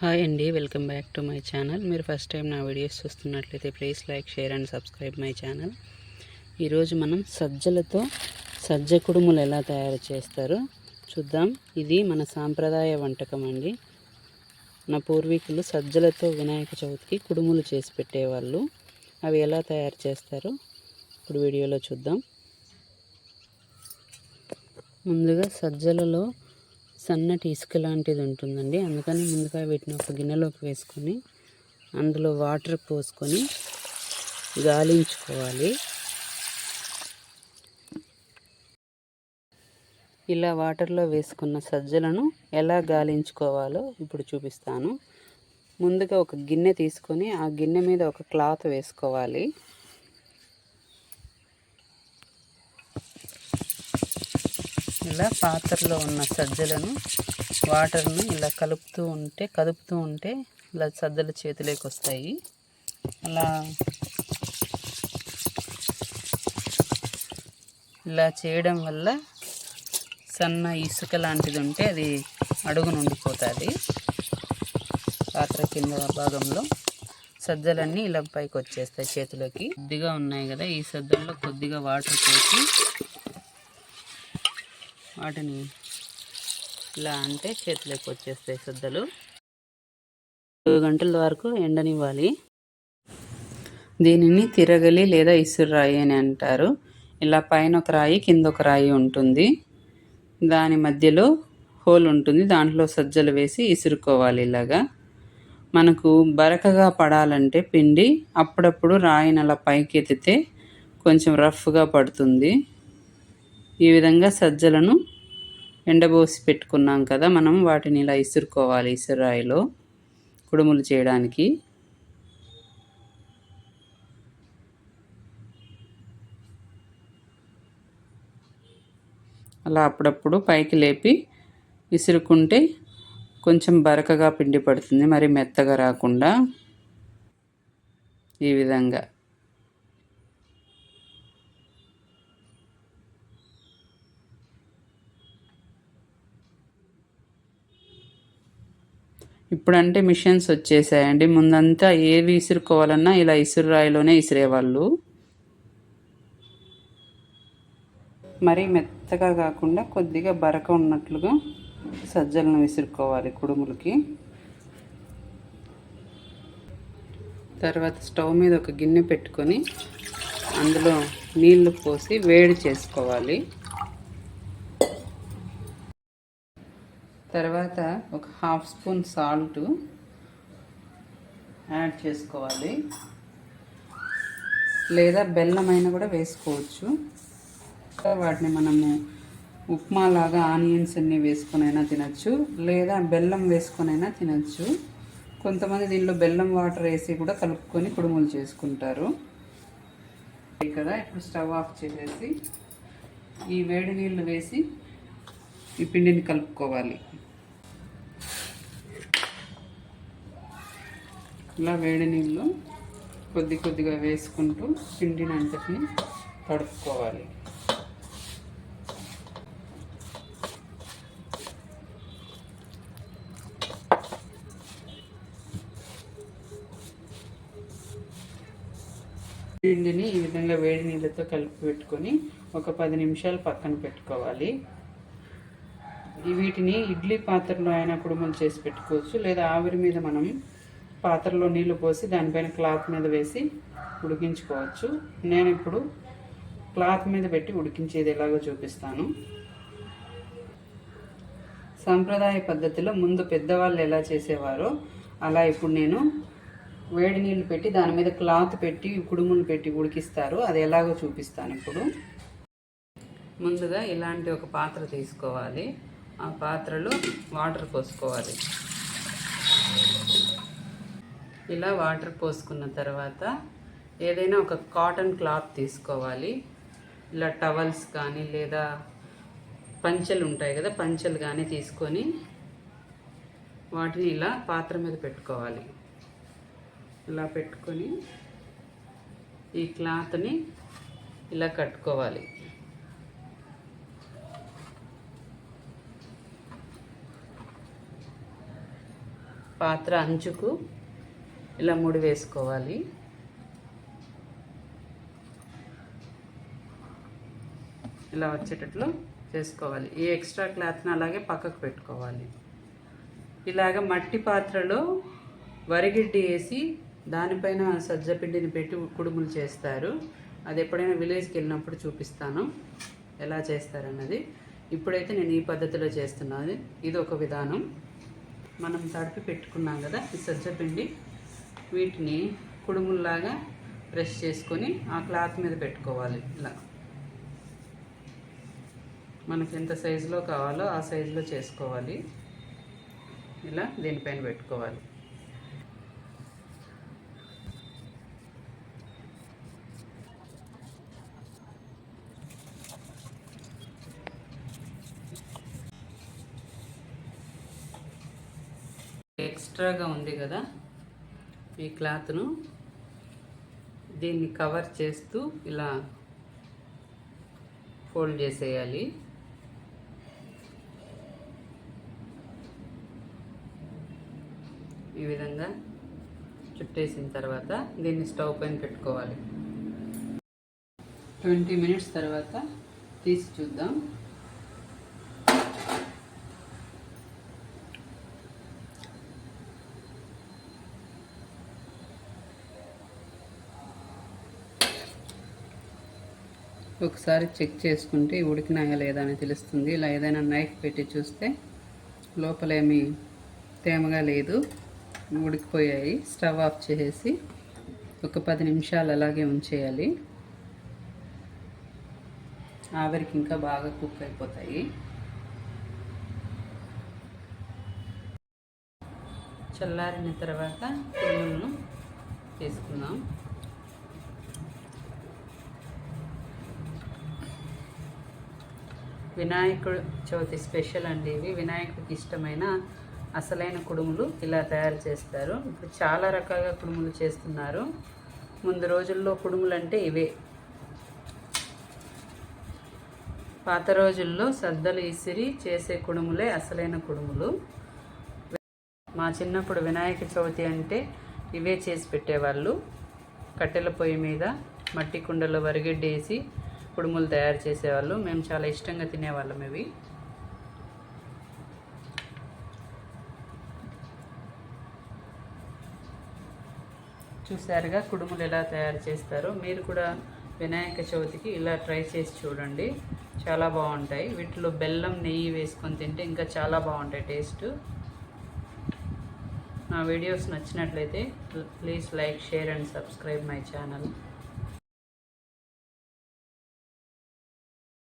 Hi అండి welcome back to my channel. మీరు first time నా వీడియోస్ చూస్తున్నట్లయితే please like share and subscribe my channel. ఈరోజు మనం సజ్జలతో సజ్జ కుడుములు ఎలా తయారు చేస్తారో చూద్దాం. ఇది మన సాంప్రదాయ వంటకం అండి. నా పూర్వీకులు సజ్జలతో వినాయక చవితికి కుడుములు చేసి పెట్టేవాళ్ళు. అవి ఎలా తయారు చేస్తారో ఇప్పుడు వీడియోలో చూద్దాం. ముందుగా సజ్జలలో సన్నటి ఇసుక లాంటిది ఉంటుందండి. అందుకని ముందుగా వీటిని ఒక గిన్నెలోకి వేసుకొని అందులో వాటర్ పోసుకొని గాలించుకోవాలి. ఇలా వాటర్లో వేసుకున్న సజ్జలను ఎలా గాలించుకోవాలో ఇప్పుడు చూపిస్తాను. ముందుగా ఒక గిన్నె తీసుకొని ఆ గిన్నె మీద ఒక క్లాత్ వేసుకోవాలి. ఇలా పాత్రలో ఉన్న సజ్జలను వాటర్ను ఇలా కలుపుతూ ఉంటే కదుపుతూ ఉంటే ఇలా సజ్జల చేతిలోకి వస్తాయి. అలా ఇలా చేయడం వల్ల సన్న ఇసుక లాంటిది ఉంటే అది అడుగును ఉండిపోతుంది పాత్ర కింద భాగంలో సజ్జలన్నీ ఇలా పైకి వచ్చేస్తాయి చేతిలోకి. కొద్దిగా ఉన్నాయి కదా ఈ సజ్జల్లో కొద్దిగా వాటర్ పోసి వాటిని ఇలా అంటే చేతిలోకి వచ్చేస్తాయి సద్దలు. గంటల వరకు ఎండనివ్వాలి. దీనిని తిరగలి లేదా ఇసురాయి అని అంటారు. ఇలా పైన ఒక రాయి కింద ఒక రాయి ఉంటుంది. దాని మధ్యలో హోల్ ఉంటుంది. దాంట్లో సజ్జలు వేసి ఇసురుకోవాలి ఇలాగా. మనకు బరకగా పడాలంటే పిండి అప్పుడప్పుడు రాయిని అలా పైకి ఎత్తితే కొంచెం రఫ్గా పడుతుంది. ఈ విధంగా సజ్జలను ఎండబోసి పెట్టుకున్నాం కదా మనం వాటిని ఇలా ఇసురుకోవాలి ఇసురాయిలో. కుడుములు చేయడానికి. అలా అప్పుడప్పుడు పైకి లేపి విసురుకుంటే కొంచెం బరకగా పిండి పడుతుంది మరి మెత్తగా రాకుండా. ఈ విధంగా. ఇప్పుడంటే మిషన్స్ వచ్చేసాయండి. ముందంతా ఏవి ఇసురుకోవాలన్నా ఇలా ఇసురు రాయిలోనే ఇసిరేవాళ్ళు. మరీ మెత్తగా కాకుండా కొద్దిగా బరక ఉన్నట్లుగా సజ్జలను విసురుకోవాలి కుడుములకి. తర్వాత స్టవ్ మీద ఒక గిన్నె పెట్టుకొని అందులో నీళ్ళు పోసి వేడి చేసుకోవాలి. తర్వాత ఒక హాఫ్ స్పూన్ సాల్ట్ యాడ్ చేసుకోవాలి. లేదా బెల్లం అయినా కూడా వేసుకోవచ్చు. వాటిని మనము ఉప్మా లాగా ఆనియన్స్ అన్నీ వేసుకొనైనా తినచ్చు. లేదా బెల్లం వేసుకొనైనా తినచ్చు. కొంతమంది దీనిలో బెల్లం వాటర్ వేసి కూడా కలుపుకొని కుడుములు చేసుకుంటారు. కదా ఇప్పుడు స్టవ్ ఆఫ్ చేసేసి ఈ వేడి నీళ్ళు వేసి ఈ పిండిని కలుపుకోవాలి. ఇలా వేడి నీళ్ళు కొద్ది కొద్దిగా వేసుకుంటూ పిండిని అంతటిని తడుపుకోవాలి. పిండిని ఈ విధంగా వేడి నీళ్ళతో కలిపి పెట్టుకొని ఒక పది నిమిషాలు పక్కన పెట్టుకోవాలి. వీటిని ఇడ్లీ పాత్రలో అయినా కుడుములు చేసి పెట్టుకోవచ్చు. లేదా ఆవిరి మీద మనం పాత్రలో నీళ్ళు పోసి దానిపైన క్లాత్ మీద వేసి ఉడికించుకోవచ్చు. నేను ఇప్పుడు క్లాత్ మీద పెట్టి ఉడికించేది ఎలాగో చూపిస్తాను. సాంప్రదాయ పద్ధతిలో ముందు పెద్దవాళ్ళు ఎలా చేసేవారో అలా ఇప్పుడు నేను వేడి నీళ్ళు పెట్టి దాని మీద క్లాత్ పెట్టి కుడుములు పెట్టి ఉడికిస్తారు. అది ఎలాగో చూపిస్తాను ఇప్పుడు. ముందుగా ఇలాంటి ఒక పాత్ర తీసుకోవాలి. ఆ పాత్రలో వాటర్ పోసుకోవాలి. ఇలా వాటర్ పోసుకున్న తర్వాత ఏదైనా ఒక కాటన్ క్లాత్ తీసుకోవాలి. ఇలా టవల్స్ కానీ లేదా పంచెలు ఉంటాయి కదా పంచెలు కానీ తీసుకొని వాటిని ఇలా పాత్ర మీద పెట్టుకోవాలి. ఇలా పెట్టుకొని ఈ క్లాత్ని ఇలా కట్టుకోవాలి. పాత్ర అంచుకు ఇలా ముడి వేసుకోవాలి. ఇలా వచ్చేటట్లు చేసుకోవాలి. ఈ ఎక్స్ట్రా క్లాత్ని అలాగే పక్కకు పెట్టుకోవాలి. ఇలాగ మట్టి పాత్రలో వరిగిడ్డి వేసి దానిపైన సజ్జపిండిని పెట్టి కుడుములు చేస్తారు. అది ఎప్పుడైనా విలేజ్కి వెళ్ళినప్పుడు చూపిస్తాను. ఎలా చేస్తారన్నది. ఇప్పుడైతే నేను ఈ పద్ధతిలో చేస్తున్నాను. ఇది ఒక విధానం. మనం తడిపి పెట్టుకున్నాం కదా ఈ సజ్జపిండి వీటిని కుడుముల్లాగా బ్రష్ చేసుకొని ఆ క్లాత్ మీద పెట్టుకోవాలి ఇలా. మనకి ఎంత సైజులో కావాలో ఆ సైజులో చేసుకోవాలి. ఇలా దీనిపైన పెట్టుకోవాలి. ఎక్స్ట్రాగా ఉంది కదా ఈ క్లాత్ను. దీన్ని కవర్ చేస్తూ ఇలా ఫోల్డ్ చేసేయాలి. ఈ విధంగా చుట్టేసిన తర్వాత దీన్ని స్టవ్ పైన పెట్టుకోవాలి. ట్వంటీ మినిట్స్ తర్వాత తీసి చూద్దాం. ఒకసారి చెక్ చేసుకుంటే ఉడికినాయా లేదా అని తెలుస్తుంది. ఇలా ఏదైనా నైఫ్ పెట్టి చూస్తే లోపలేమీ తేమగా లేదు. ఉడికిపోయాయి. స్టవ్ ఆఫ్ చేసేసి ఒక పది నిమిషాలు అలాగే ఉంచేయాలి. ఆవిరికి ఇంకా బాగా కుక్ అయిపోతాయి. చల్లారిన తర్వాత పిల్లలను తీసుకుందాం. వినాయకుడు చవితి స్పెషల్ అండి ఇవి. వినాయకుడికి ఇష్టమైన అసలైన కుడుములు ఇలా తయారు చేస్తారు. ఇప్పుడు చాలా రకాలుగా కుడుములు చేస్తున్నారు. ముందు రోజుల్లో కుడుములు అంటే ఇవే. పాత రోజుల్లో సద్దలు ఇసిరి చేసే కుడుములే అసలైన కుడుములు. మా చిన్నప్పుడు వినాయక చవితి అంటే ఇవే చేసి పెట్టేవాళ్ళు. కట్టెల పొయ్యి మీద మట్టి కుండలో వరిగడ్డేసి వేసి కుడుములు తయారు చేసేవాళ్ళు. మేము చాలా ఇష్టంగా తినేవాళ్ళం ఇవి. చూసారుగా కుడుములు ఎలా తయారు చేస్తారో. మీరు కూడా వినాయక చవితికి ఇలా ట్రై చేసి చూడండి. చాలా బాగుంటాయి. వీటిలో బెల్లం నెయ్యి వేసుకొని తింటే ఇంకా చాలా బాగుంటాయి టేస్ట్. నా వీడియోస్ నచ్చినట్లయితే please like share and subscribe my channel.